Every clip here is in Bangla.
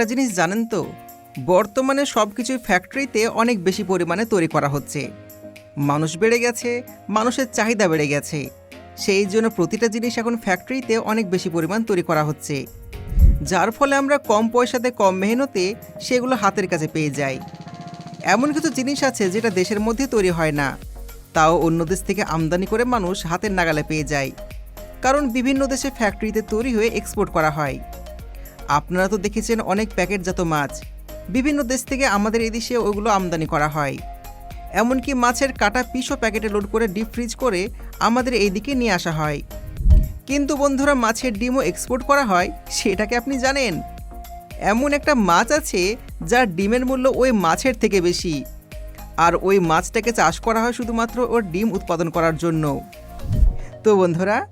একটা জিনিস জানেন তো? বর্তমানে সব কিছুই ফ্যাক্টরিতে অনেক বেশি পরিমাণে তৈরি করা হচ্ছে। মানুষ বেড়ে গেছে, মানুষের চাহিদা বেড়ে গেছে। সেই জন্য প্রতিটা জিনিস এখন ফ্যাক্টরিতে অনেক বেশি পরিমাণ তৈরি করা হচ্ছে। যার ফলে আমরা কম পয়সাতে, কম মেহনতে সেগুলো হাতের কাছে পেয়ে যাই। এমন কিছু জিনিস আছে যেটা দেশের মধ্যে তৈরি হয় না। তাও অন্য দেশ থেকে আমদানি করে মানুষ হাতের নাগালে পেয়ে যায়। কারণ বিভিন্ন দেশে ফ্যাক্টরিতে তৈরি হয়ে এক্সপোর্ট করা হয়। আপনারা তো দেখেছেন অনেক প্যাকেটজাত মাছ। বিভিন্ন দেশ থেকে আমাদের এই দেশে ওগুলো আমদানি করা হয়। এমনকি মাছের কাটা পিসও প্যাকেটে লোড করে ডিপ ফ্রিজ করে আমাদের এই দিকে নিয়ে আসা হয়। কিন্তু বন্ধুরা, মাছের ডিমও এক্সপোর্ট করা হয় সেটাকে আপনি জানেন? এমন একটা মাছ আছে, যার ডিমের মূল্য ওই মাছের থেকে বেশি। আর ওই মাছটাকে চাষ করা হয় শুধুমাত্র ওর ডিম উৎপাদন করার জন্য। তো বন্ধুরা,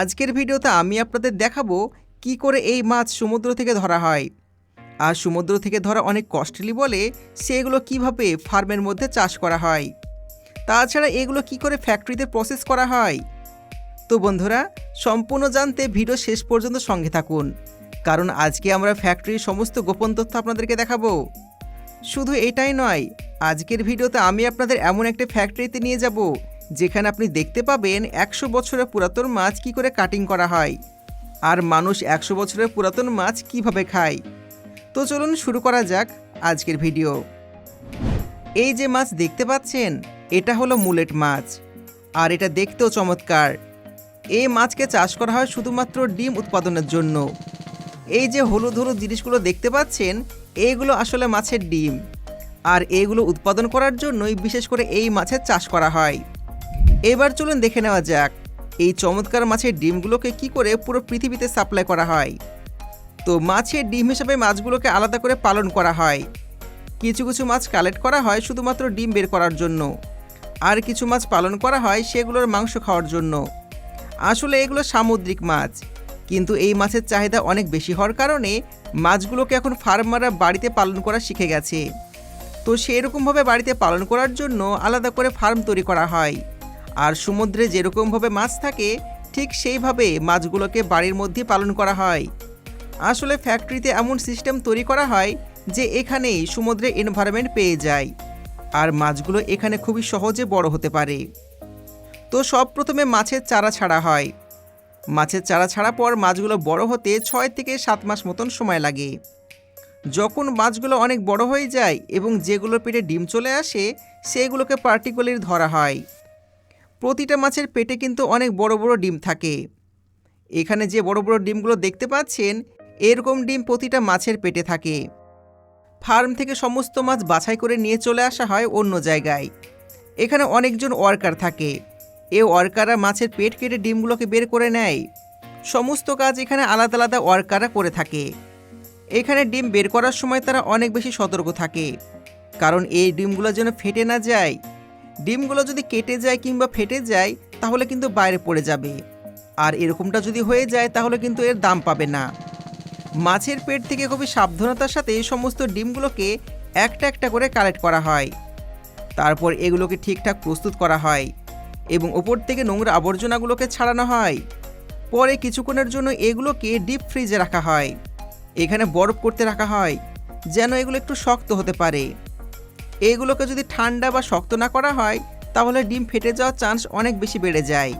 আজকের ভিডিওতে আমি আপনাদের দেখাবো কি করে এই মাছ সমুদ্র থেকে ধরা হয়? আর সমুদ্র থেকে ধরা অনেক কস্টলি বলে সেগুলো কীভাবে ফার্মের মধ্যে চাষ করা হয়? তাছাড়া এগুলো কি করে ফ্যাক্টরিতে প্রসেস করা হয়? তো বন্ধুরা, সম্পূর্ণ জানতে ভিডিও শেষ পর্যন্ত সঙ্গে থাকুন। কারণ আজকে আমরা ফ্যাক্টরির সমস্ত গোপন তথ্য আপনাদেরকে দেখাবো। শুধু এটাই নয়, আজকের ভিডিওতে আমি আপনাদের এমন একটা ফ্যাক্টরিতে নিয়ে যাব, যেখানে আপনি দেখতে পাবেন একশো বছরের পুরাতন মাছ কি করে কাটিং করা হয়। আর মানুষ একশো বছরের পুরাতন মাছ কীভাবে খায়? তো চলুন শুরু করা যাক আজকের ভিডিও। এই যে মাছ দেখতে পাচ্ছেন, এটা হলো মুলেট মাছ। আর এটা দেখতেও চমৎকার। এই মাছকে চাষ করা হয় শুধুমাত্র ডিম উৎপাদনের জন্য। এই যে হলুদ হলুদ জিনিসগুলো দেখতে পাচ্ছেন এইগুলো আসলে মাছের ডিম। আর এইগুলো উৎপাদন করার জন্যই বিশেষ করে এই মাছের চাষ করা হয়। এবার চলুন দেখে নেওয়া যাক। এই চমৎকার মাছের ডিমগুলোকে কি করে পুরো পৃথিবীতে সাপ্লাই করা হয়? তো মাছের ডিম হিসাবে মাছগুলোকে আলাদা করে পালন করা হয়। কিছু কিছু মাছ কালেক্ট করা হয় শুধুমাত্র ডিম বের করার জন্য। আর কিছু মাছ পালন করা হয় সেগুলোর মাংস খাওয়ার জন্য। আসলে এগুলো সামুদ্রিক মাছ। কিন্তু এই মাছের চাহিদা অনেক বেশি হওয়ার কারণে মাছগুলোকে এখন ফার্মাররা বাড়িতে পালন করা শিখে গেছে। তো সেরকমভাবে বাড়িতে পালন করার জন্য আলাদা করে ফার্ম তৈরি করা হয়। আর সমুদ্রে যেরকমভাবে মাছ থাকে, ঠিক সেইভাবে মাছগুলোকে বাড়ির মধ্যে পালন করা হয়। আসলে ফ্যাক্টরিতে এমন সিস্টেম তৈরি করা হয় যে এখানেই সমুদ্রে এনভায়রনমেন্ট পেয়ে যায়, আর মাছগুলো এখানে খুবই সহজে বড় হতে পারে। তো সব প্রথমে মাছের চারা ছাড়া হয়। মাছের চারা ছাড়া পর মাছগুলো বড় হতে ছয় থেকে সাত মাস মতন সময় লাগে। যখন মাছগুলো অনেক বড় হয়ে যায় এবং যেগুলো পেটে ডিম চলে আসে, সেগুলোকে পার্টিকুলার ধরা হয়। প্রতিটা মাছের পেটে কিন্তু অনেক বড় বড় ডিম থাকে। এখানে যে বড় বড় ডিমগুলো দেখতে পাচ্ছেন, এরকম ডিম প্রতিটা মাছের পেটে থাকে। ফার্ম থেকে সমস্ত মাছ বাছাই করে নিয়ে চলে আসা হয় অন্য জায়গায়। এখানে অনেকজন ওয়ার্কার থাকে। এ ওয়ার্কাররা মাছের পেট কেটে ডিমগুলোকে বের করে নেয়। সমস্ত কাজ এখানে আলাদা আলাদা ওয়ার্কাররা করে থাকে। এখানে ডিম বের করার সময় তারা অনেক বেশি সতর্ক থাকে। কারণ এই ডিমগুলো যেন ফেটে না যায় ডিমগুলো যদি কেটে যায় কিংবা ফেটে যায়, তাহলে কিন্তু বাইরে পড়ে যাবে। আর এরকমটা যদি হয়ে যায়, তাহলে কিন্তু এর দাম পাবে না। মাছের পেট থেকে খুবই সাবধানতার সাথে এই সমস্ত ডিমগুলোকে একটা একটা করে কালেক্ট করা হয়। তারপর এগুলোকে ঠিকঠাক প্রস্তুত করা হয় এবং ওপর থেকে নোংরা আবর্জনাগুলোকে ছাড়ানো হয়। পরে কিছুক্ষণের জন্য এগুলোকে ডিপ ফ্রিজে রাখা হয়। এখানে বরফ করতে রাখা হয়, যেন এগুলো একটু শক্ত হতে পারে। এগুলোকে যদি ঠান্ডা বা শক্ত না করা হয়, তাহলে ডিম ফেটে যাওয়ার চান্স অনেক বেশি বেড়ে যায়।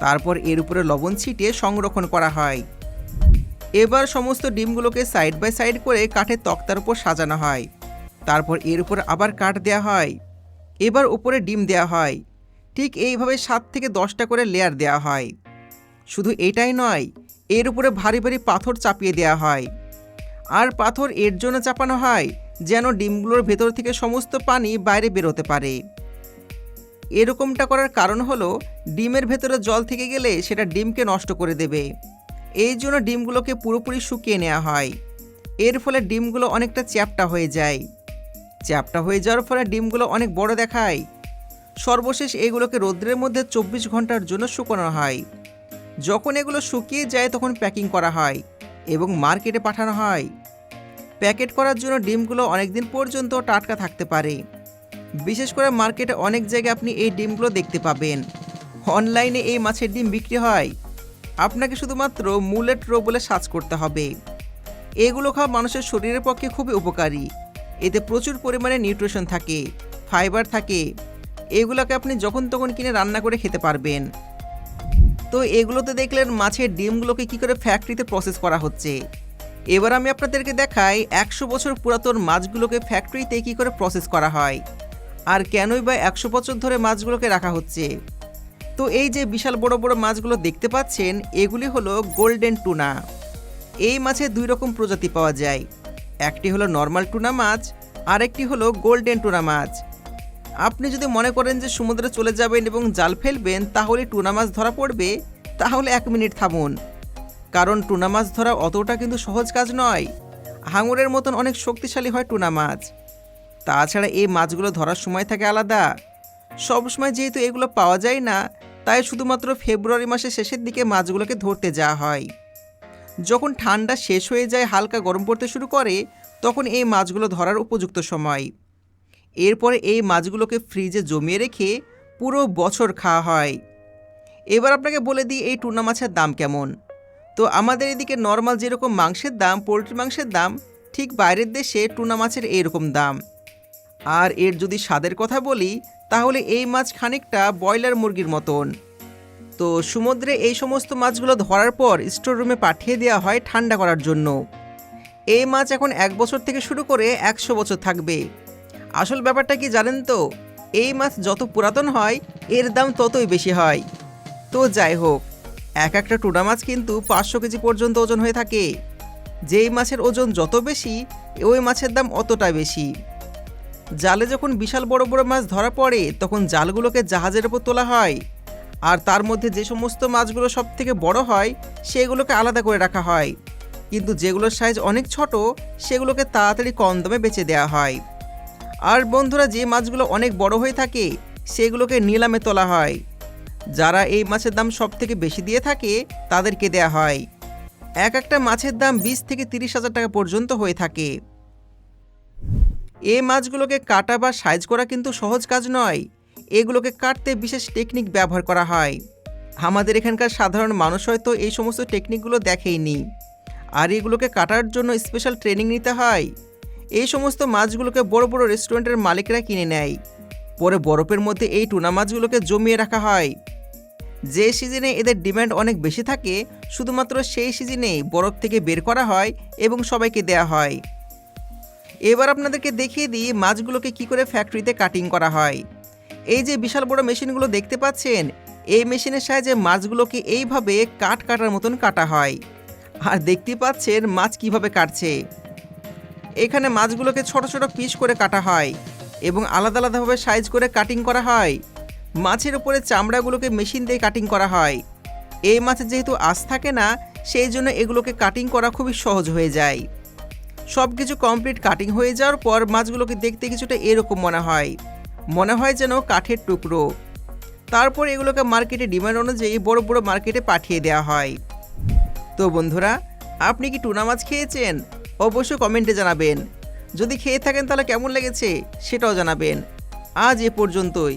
তারপর এর উপরে লবণ ছিটিয়ে সংরক্ষণ করা হয়। এবার সমস্ত ডিমগুলোকে সাইড বাই সাইড করে কাঠের তক্তার উপর সাজানো হয়। তারপর এর উপর আবার কাঠ দেওয়া হয়। এবার উপরে ডিম দেওয়া হয়। ঠিক এইভাবে সাত থেকে দশটা করে লেয়ার দেওয়া হয়। শুধু এটাই নয়, এর উপরে ভারী ভারী পাথর চাপিয়ে দেওয়া হয়। আর পাথর এর জন্য চাপানো হয় যেন ডিমগুলোর ভেতর থেকে সমস্ত পানি বাইরে বেরোতে পারে। এরকমটা করার কারণ হলো, ডিমের ভেতরে জল থেকে গেলে সেটা ডিমকে নষ্ট করে দেবে। এই জন্য ডিমগুলোকে পুরোপুরি শুকিয়ে নেওয়া হয়। এর ফলে ডিমগুলো অনেকটা চ্যাপটা হয়ে যায়। চ্যাপটা হয়ে যাওয়ার ফলে ডিমগুলো অনেক বড় দেখায়। সর্বশেষ এগুলোকে রৌদ্রের মধ্যে চব্বিশ ঘণ্টার জন্য শুকানো হয়। যখন এগুলো শুকিয়ে যায়, তখন প্যাকিং করা হয় এবং মার্কেটে পাঠানো হয়। প্যাকেট করার জন্য ডিমগুলো অনেক দিন পর্যন্ত টাটকা থাকতে পারে। বিশেষ করে মার্কেটে অনেক জায়গায় আপনি এই ডিমগুলো দেখতে পাবেন। অনলাইনে এই মাছের ডিম বিক্রি হয়। আপনাকে শুধুমাত্র মুলেট রো বলে সার্চ করতে হবে। এগুলো খাওয়া মানুষের শরীরের পক্ষে খুবই উপকারী। এতে প্রচুর পরিমাণে নিউট্রিশন থাকে, ফাইবার থাকে। এগুলোকে আপনি যখন তখন কিনে রান্না করে খেতে পারবেন। তো এগুলোতে দেখলেন মাছের ডিমগুলোকে কি করে ফ্যাক্টরিতে প্রসেস করা হচ্ছে। এবার আমি আপনাদেরকে দেখাই একশো বছর পুরাতন মাছগুলোকে ফ্যাক্টরিতে কি করে প্রসেস করা হয়। আর কেনই বা একশো বছর ধরে মাছগুলোকে রাখা হচ্ছে। তো এই যে বিশাল বড় বড় মাছগুলো দেখতে পাচ্ছেন, এগুলি হলো গোল্ডেন টুনা এই মাছের দুই রকম প্রজাতি পাওয়া যায়। একটি হলো নর্মাল টুনা মাছ আর একটি হলো গোল্ডেন টুনা মাছ। আপনি যদি মনে করেন যে সমুদ্রে চলে যাবেন এবং জাল ফেলবেন, তাহলে টুনা মাছ ধরা পড়বে, তাহলে এক মিনিট থামুন। কারণ টুনা মাছ ধরা অতটা কিন্তু সহজ কাজ নয়। হাঙরের মতন অনেক শক্তিশালী হয় টুনা মাছ। তাছাড়া এই মাছগুলো ধরার সময় থাকে আলাদা। সব সময় যেহেতু এগুলো পাওয়া যায় না, তাই শুধুমাত্র ফেব্রুয়ারি মাসের শেষের দিকে মাছগুলোকে ধরতে যাওয়া হয়। যখন ঠান্ডা শেষ হয়ে যায়, হালকা গরম পড়তে শুরু করে, তখন এই মাছগুলো ধরার উপযুক্ত সময়। এরপরে এই মাছগুলোকে ফ্রিজে জমিয়ে রেখে পুরো বছর খাওয়া হয়। এবার আপনাকে বলে দিই এই টুনা মাছের দাম কেমন। তো আমাদের এদিকে নর্মাল যেরকম মাংসের দাম পোলট্রি মাংসের দাম, ঠিক বাইরের দেশে টুনা মাছের এইরকম দাম। আর এর যদি স্বাদের কথা বলি, তাহলে এই মাছ খানিকটা ব্রয়লার মুরগির মতন। তো সমুদ্রে এই সমস্ত মাছগুলো ধরার পর স্টোর রুমে পাঠিয়ে দেওয়া হয় ঠান্ডা করার জন্য। এই মাছ এখন এক বছর থেকে শুরু করে একশো বছর থাকবে। আসল ব্যাপারটা কি জানেন তো? এই মাছ যত পুরাতন হয়, এর দাম ততই বেশি হয়। তো যাই হোক এক একটা টুনা মাছ কিন্তু পাঁচশো কেজি পর্যন্ত ওজন হয়ে থাকে। যেই মাছের ওজন যত বেশি, ওই মাছের দাম অতটা বেশি। জালে যখন বিশাল বড় বড় মাছ ধরা পড়ে, তখন জালগুলোকে জাহাজের ওপর তোলা হয়। আর তার মধ্যে যে সমস্ত মাছগুলো সব থেকে বড় হয়, সেগুলোকে আলাদা করে রাখা হয়। কিন্তু যেগুলোর সাইজ অনেক ছোট, সেগুলোকে তাড়াতাড়ি কম দামে বেচে দেওয়া হয়। আর বন্ধুরা, যে মাছগুলো অনেক বড় হয়ে থাকে, সেগুলোকে নিলামে তোলা হয়। যারা এই মাছের দাম সব থেকে বেশি দিয়ে থাকে, তাদেরকে দেয়া হয়। এক একটা মাছের দাম বিশ থেকে তিরিশ হাজার টাকা পর্যন্ত হয়ে থাকে। এই মাছগুলোকে কাটা বা সাইজ করা কিন্তু সহজ কাজ নয়। এগুলোকে কাটতে বিশেষ টেকনিক ব্যবহার করা হয়। আমাদের এখানকার সাধারণ মানুষ হয়তো এই সমস্ত টেকনিকগুলো দেখেইনি। আর এগুলোকে কাটার জন্য স্পেশাল ট্রেনিং নিতে হয়। এই সমস্ত মাছগুলোকে বড় বড় রেস্টুরেন্টের মালিকরা কিনে নেয়। পরে বরফের মধ্যে এই টুনা মাছগুলোকে জমিয়ে রাখা হয়। যে সিজনে এদের ডিমান্ড অনেক বেশি থাকে, শুধুমাত্র সেই সিজনেই বরফ থেকে বের করা হয় এবং সবাইকে দেয়া হয়। এবার আপনাদেরকে দেখিয়ে দিই মাছগুলোকে কি করে ফ্যাক্টরিতে কাটিং করা হয়। এই যে বিশাল বড় মেশিনগুলো দেখতে পাচ্ছেন, এই মেশিনের সাহায্যে মাছগুলোকে এইভাবে কাট কাটার মতন কাটা হয়। আর দেখতে পাচ্ছেন মাছ কীভাবে কাটছে। এখানে মাছগুলোকে ছোট ছোট পিস করে কাটা হয় এবং আলাদা আলাদাভাবে সাইজ করে কাটিং করা হয়। মাছের উপরে চামড়াগুলোকে মেশিন দিয়ে কাটিং করা হয়। এই মাছের যেহেতু আঁশ থাকে না, সেই জন্য এগুলোকে কাটিং করা খুবই সহজ হয়ে যায়। সব কিছু কমপ্লিট কাটিং হয়ে যাওয়ার পর মাছগুলোকে দেখতে কিছুটা এরকম মনে হয়। মনে হয় যেন কাঠের টুকরো। তারপর এগুলোকে মার্কেটে ডিমান্ড অনুযায়ী বড় বড় মার্কেটে পাঠিয়ে দেওয়া হয়। তো বন্ধুরা, আপনি কি টুনা মাছ খেয়েছেন? অবশ্যই কমেন্টে জানাবেন। যদি খেয়ে থাকেন তাহলে কেমন লেগেছে সেটাও জানাবেন। আজ এ পর্যন্তই।